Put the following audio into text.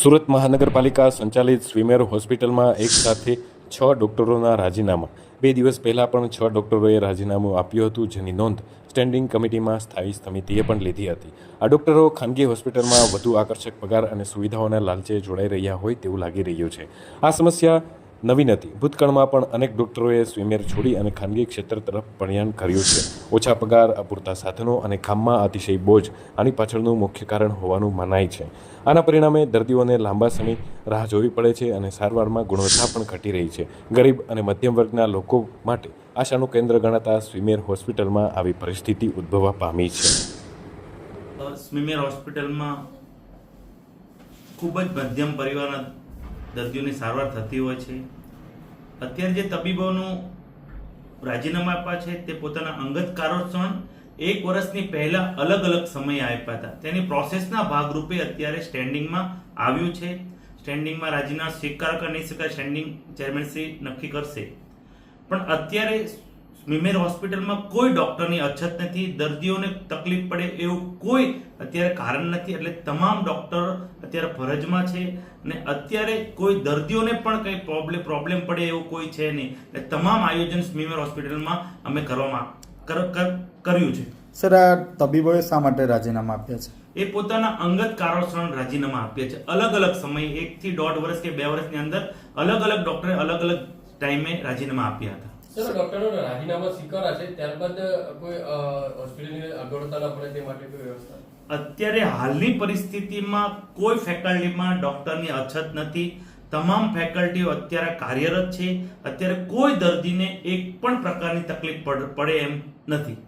સુરત મહાનગરપાલિકા સંચાલિત સ્વિમેર હોસ્પિટલમાં એક સાથે છ ડોક્ટરોના રાજીનામા. બે દિવસ પહેલાં પણ છ ડોક્ટરોએ રાજીનામું આપ્યું હતું, જેની નોંધ સ્ટેન્ડિંગ કમિટીમાં સ્થાયી સમિતિએ પણ લીધી હતી. આ ડોક્ટરો ખાનગી હોસ્પિટલમાં વધુ આકર્ષક પગાર અને સુવિધાઓના લાલચે જોડાઈ રહ્યા હોય તેવું લાગી રહ્યું છે. આ સમસ્યા નવી નથી ભૂતકાળમાં પણ અનેક ડોક્ટરોએ સ્વિમેર છોડી અને ખાનગી ક્ષેત્ર તરફ પ્રયાણ કર્યું છે. ઓછા પગાર, અપૂરતા સાધનો અને કામમાં અતિશય બોજ આની પાછળનું મુખ્ય કારણ હોવાનું મનાય છે. આના પરિણામે દર્દીઓને લાંબા સમય રાહ જોવી પડે છે અને સારવારમાં ગુણવત્તા પણ ઘટી રહી છે. ગરીબ અને મધ્યમ વર્ગના લોકો માટે આશાનું કેન્દ્ર ગણાતા સ્વિમેર હોસ્પિટલમાં આવી પરિસ્થિતિ ઉદ્ભવવા પામી છે. સ્વિમેર હોસ્પિટલમાં ખૂબ જ મધ્યમ પરિવારના દર્દીઓની સારવાર થતી હોય છે. અત્યારે જે તબીબોનું રાજીનામા આપ્યા છે, તે પોતાના અંગત કારણોસર એક વર્ષની પહેલા અલગ અલગ સમય આપ્યા હતા. તેની પ્રોસેસના ભાગરૂપે અત્યારે સ્ટેન્ડિંગમાં આવ્યું છે. સ્ટેન્ડિંગમાં રાજીનામા સ્વીકાર કે નહીં સ્વીકાર સ્ટેન્ડિંગ ચેરમેનશ્રી નક્કી કરશે. પણ અત્યારે સ્મીમેર હોસ્પિટલમાં કોઈ ડોક્ટરની અછત નથી દર્દીઓને તકલીફ પડે એવું કોઈ અત્યારે કારણ નથી. એટલે તમામ ડોક્ટર અત્યારે ફરજમાં છે અને અત્યારે કોઈ દર્દીઓને પણ કંઈ પ્રોબ્લેમ પ્રોબ્લેમ પડે એવું કોઈ છે નહીં. એટલે તમામ આયોજન સ્મીમેર હોસ્પિટલમાં અમે કરવામાં કર- કર- કર્યું છે. સર આ તબીબોએ શા માટે રાજીનામા આપ્યા છે? એ પોતાના અંગત કારણોસર રાજીનામા આપ્યા છે. અલગ અલગ સમયે એકથી દોઢ વર્ષ કે બે વર્ષની અંદર અલગ અલગ ડોક્ટરે અલગ અલગ ટાઈમે રાજીનામા આપ્યા હતા. સર ડોક્ટરો રાજીનામા સ્વીકારા છે, ત્યારબાદ કોઈ હોસ્પિટલની અગવડતા ન પડે તે માટે કોઈ વ્યવસ્થા? અત્યારે હાલની પરિસ્થિતિમાં કોઈ ફેકલ્ટીમાં ડોક્ટરની અછત નથી. તમામ ફેકલ્ટીઓ અત્યારે કાર્યરત છે. અત્યારે કોઈ દર્દીને એક પણ પ્રકારની તકલીફ પડે એમ નથી.